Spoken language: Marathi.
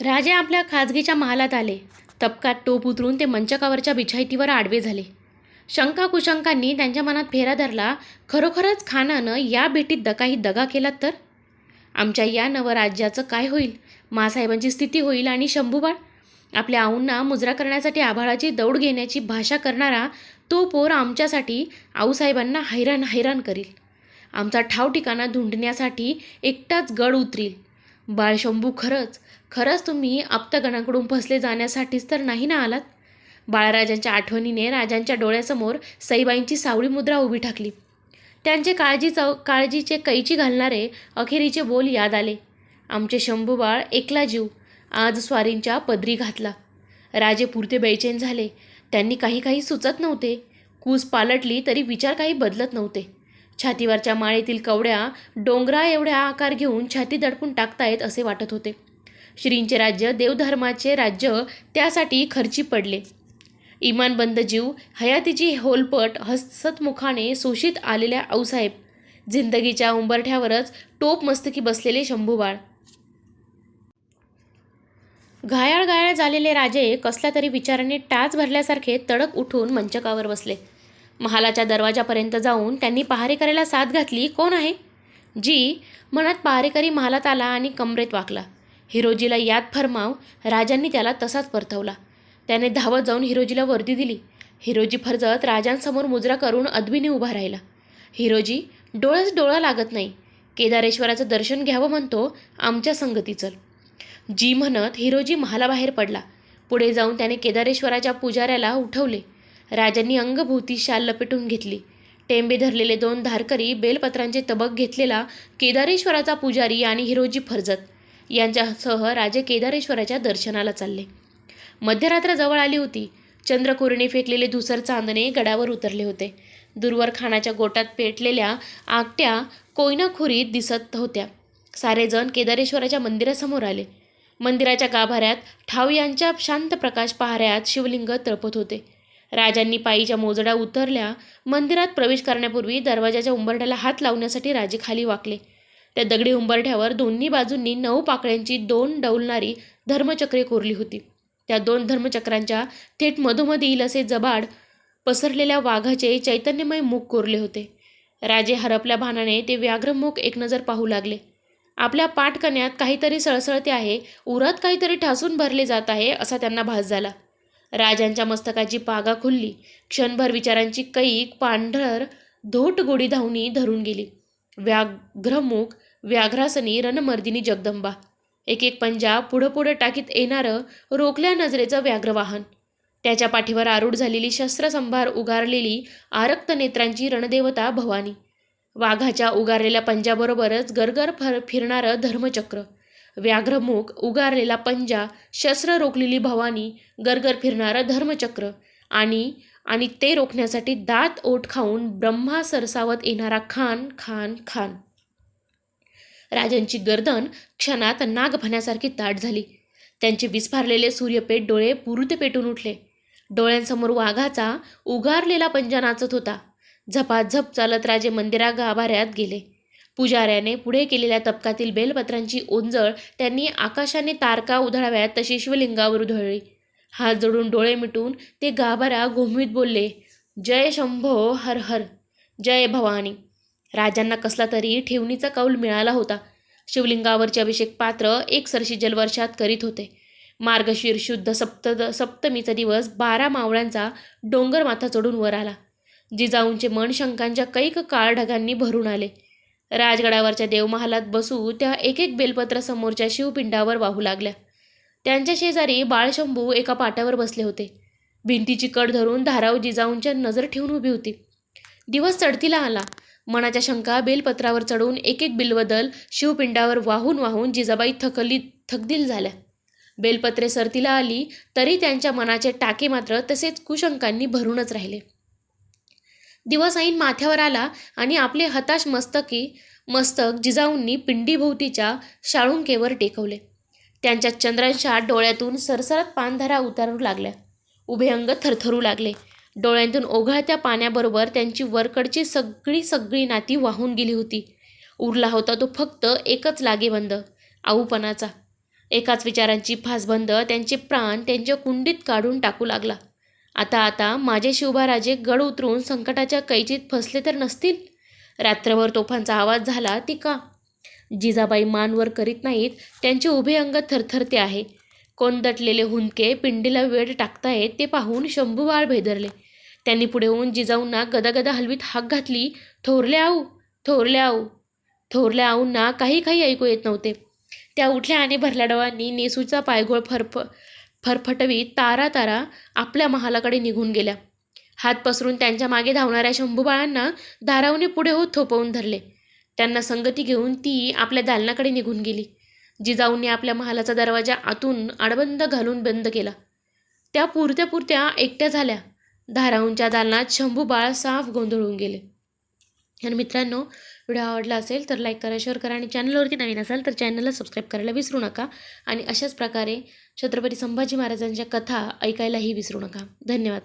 राजे आपल्या खाजगीच्या महालात आले. तपकात टोप उतरून ते मंचकावरच्या बिछाईतीवर आडवे झाले. शंका कुशंकांनी त्यांच्या मनात फेरा धरला खरोखरच खानानं या भेटीत दकाही दगा केला तर? आमच्या या नवराज्याचं काय होईल? मासाहेबांची स्थिती होईल आणि शंभूबाळ? आपल्या आऊंना मुजरा करण्यासाठी आभाळाची दौड घेण्याची भाषा करणारा तो पोर आमच्यासाठी आऊसाहेबांना हैराण हैराण करील. आमचा ठाव ठिकाणा धुंडण्यासाठी एकटाच गड उतरील. बाळशंभू खरंच खरंच तुम्ही आप्तगणाकडून फसले जाण्यासाठीच तर नाही ना आलात? बाळराजांच्या आठवणीने राजांच्या डोळ्यासमोर सईबाईंची सावळी मुद्रा उभी ठाकली. त्यांचे काळजी चौ काळजीचे कैची घालणारे अखेरीचे बोल याद आले. आमचे शंभूबाळ एकला जीव आज स्वारींच्या पदरी घातला. राजे पुरते बेचैन झाले. त्यांनी काही काही सुचत नव्हते. कूस पालटली तरी विचार काही बदलत नव्हते. छातीवरच्या माळेतील कवड्या डोंगरा एवढ्या आकार घेऊन छाती दडपून टाकतायत असे वाटत होते. श्रींचे राज्य देवधर्माचे राज्य त्यासाठी खर्ची पडले. इमानबंद जीव हयातीची होलपट हसतमुखाने शोषित आलेल्या आऊसाहेब जिंदगीच्या उंबरठ्यावरच टोप मस्तकी बसलेले शंभूबाळ. घायाळ घायाळ झालेले राजे कसल्या तरी विचाराने टाच भरल्यासारखे तडक उठून मंचकावर बसले. महालाच्या दरवाजापर्यंत जाऊन त्यांनी पहारेकऱ्याला साथ घातली कोण आहे? जी मनात पहारेकरी महालात आला आणि कमरेत वाकला. हिरोजीला याद फरमाव राजांनी त्याला तसाच परतवला. त्याने धावत जाऊन हिरोजीला वर्दी दिली. हिरोजी फरजत राजांसमोर मुजरा करून अदबीने उभा राहिला. हिरोजी डोळ्याच डोळा लागत नाही. केदारेश्वराचं दर्शन घ्यावं म्हणतो आमच्या संगती चल. जी म्हणत हिरोजी महालाबाहेर पडला. पुढे जाऊन त्याने केदारेश्वराच्या पुजाऱ्याला उठवले. राजांनी अंगभोवती शाल लपेटून घेतली. टेंबे धरलेले दोन धारकरी बेलपत्रांचे तबक घेतलेला केदारेश्वराचा पुजारी आणि हिरोजी फरजत. यांच्यासह राजे केदारेश्वराच्या दर्शनाला चालले. मध्यरात्र जवळ आली होती. चंद्रकोरीने फेकलेले धुसर चांदणे गडावर उतरले होते. दूरवर खानाच्या गोटात पेटलेल्या आकट्या कोयनाखोरीत दिसत होत्या. सारेजण केदारेश्वराच्या मंदिरासमोर आले. मंदिराच्या गाभाऱ्यात ठाव यांच्या शांत प्रकाश पहाऱ्यात शिवलिंग तळपत होते. राजांनी पायीच्या मोजड्या उतरल्या. मंदिरात प्रवेश करण्यापूर्वी दरवाजाच्या उंबरड्याला हात लावण्यासाठी राजे खाली वाकले. त्या दगडी उंबरठ्यावर दोन्ही बाजूंनी नऊ पाकळ्यांची दोन डौलणारी धर्मचक्रे कोरली होती. त्या दोन धर्मचक्रांच्या थेट मधोमध येईल असे जबाड पसरलेल्या वाघाचे चैतन्यमय मुख कोरले होते. राजे हरपल्या भानाने ते व्याघ्रमुख एक नजर पाहू लागले. आपल्या पाठकण्यात काहीतरी सळसळते आहे उरात काहीतरी ठासून भरले जात आहे असा त्यांना भास झाला. राजांच्या मस्तकाची पागा खुलली. क्षणभर विचारांची कैक पांढर धोट गोडी धावणी धरून गेली. व्याघ्रमुख व्याघ्रासनी रणमर्दिनी जगदंबा. एक एक पंजा पुढं पुढं टाकीत येणारं रोखल्या नजरेचं व्याघ्रवाहन. त्याच्या पाठीवर आरूढ झालेली शस्त्रसंभार उगारलेली आरक्त नेत्रांची रणदेवता भवानी. वाघाच्या उगारलेल्या पंजाबरोबरच गरगर फर फिरणारं धर्मचक्र. व्याघ्रमुख उगारलेला पंजा शस्त्र रोखलेली भवानी गरगर फिरणारं धर्मचक्र. आणि आणि ते रोखण्यासाठी दात ओठ खाऊन ब्रह्मा सरसावत येणारा खान खान खान. राजांची गर्दन क्षणात नागभण्यासारखी ताट झाली. त्यांचे विस्फारलेले सूर्यपेठ डोळे पुरुते पेटून उठले. डोळ्यांसमोर वाघाचा उगारलेला पंजा नाचत होता. झपाझप चालत राजे मंदिरा गाभाऱ्यात गेले. पुजाऱ्याने पुढे केलेल्या तपकातील बेलपत्रांची ओंजळ त्यांनी आकाशाने तारका उधळाव्यात तशी शिवलिंगावर उधळली. हात जोडून डोळे मिटून ते गाभारा घोमवीत बोलले जय शंभो हर हर. जय भवानी. राजांना कसला तरी ठेवणीचा कौल मिळाला होता. शिवलिंगावरचे अभिषेक पात्र एकसरशी जलवर्षात करीत होते. मार्गशीर शुद्ध सप्त सप्तमीचा दिवस बारा मावळ्यांचा डोंगर माथा चढून वर आला. जिजाऊंचे मन शंकांच्या कैक काळ ढगांनी भरून आले. राजगडावरच्या देवमहालात बसू त्या एक एक बेलपत्र समोरच्या शिवपिंडावर वाहू लागल्या. त्यांच्या शेजारी बाळशंभू एका पाट्यावर बसले होते. भिंतीची कड धरून धाराव जिजाऊंच्या नजर ठेवून उभी होती. दिवस चढतीला आला. मनाच्या शंका बेलपत्रावर चढवून एक एक बिलबदल शिवपिंडावर वाहून वाहून जिजाबाई थकली थकदिल झाल्या. बेलपत्रे सरतीला आली तरी त्यांच्या मनाचे टाके मात्र तसेच कुशंकांनी भरूनच राहिले. दिवस ऐन माथ्यावर आला आणि आपले हताश मस्तकी मस्तक जिजाऊंनी पिंडीभोवतीच्या शाळुंकेवर टेकवले. त्यांच्या चंद्रांच्या डोळ्यातून सरसरत पानधरा उतारू लागल्या. उभे अंग थरथरू लागले. डोळ्यांतून ओघळत्या पाण्याबरोबर त्यांची वरकडची सगळी सगळी नाती वाहून गेली होती. उरला होता तो फक्त एकच लागेबंद आऊपणाचा. एकाच विचारांची फासबंद त्यांचे प्राण त्यांच्या कुंडीत काढून टाकू लागला. आता आता माझे शिवबाराजे गड उतरून संकटाच्या कैचीत फसले तर नसतील? रात्रभर तोफांचा आवाज झाला ती का? जिजाबाई मानवर करीत नाहीत त्यांचे उभे अंग थरथरते आहे. कोंदटलेले हुंदके पिंडीला वेळ टाकतायत ते पाहून शंभूबाळ भेदरले. त्यांनी पुढे होऊन जिजाऊंना गदागदा हलवीत हाक घातली थोरल्या आऊ थोरल्या आऊ थोरल्या आऊंना काही काही ऐकू येत नव्हते. त्या उठल्या आणि भरल्या डोळ्यांनी नेसूचा पायघोळ फरफ फरफटवीत तारा तारा आपल्या महालाकडे निघून गेल्या. हात पसरून त्यांच्या मागे धावणाऱ्या शंभूबाळांना धारावने पुढे होत थोपवून धरले. त्यांना संगती घेऊन ती आपल्या दालनाकडे निघून गेली. जिजाऊंनी आपल्या महालाचा दरवाजा आतून आडबंद घालून बंद केला. त्या पुरत्या पुरत्या एकट्या झाल्या. धाराऊंच्या दालनात शंभू बाळ साफ गोंधळून गेले. आणि मित्रांनो व्हिडिओ आवडला असेल तर लाईक करा शेअर करा आणि चॅनलवरती नवीन असाल तर चॅनलला सबस्क्राईब करायला विसरू नका. आणि अशाच प्रकारे छत्रपती संभाजी महाराजांच्या कथा ऐकायलाही विसरू नका. धन्यवाद.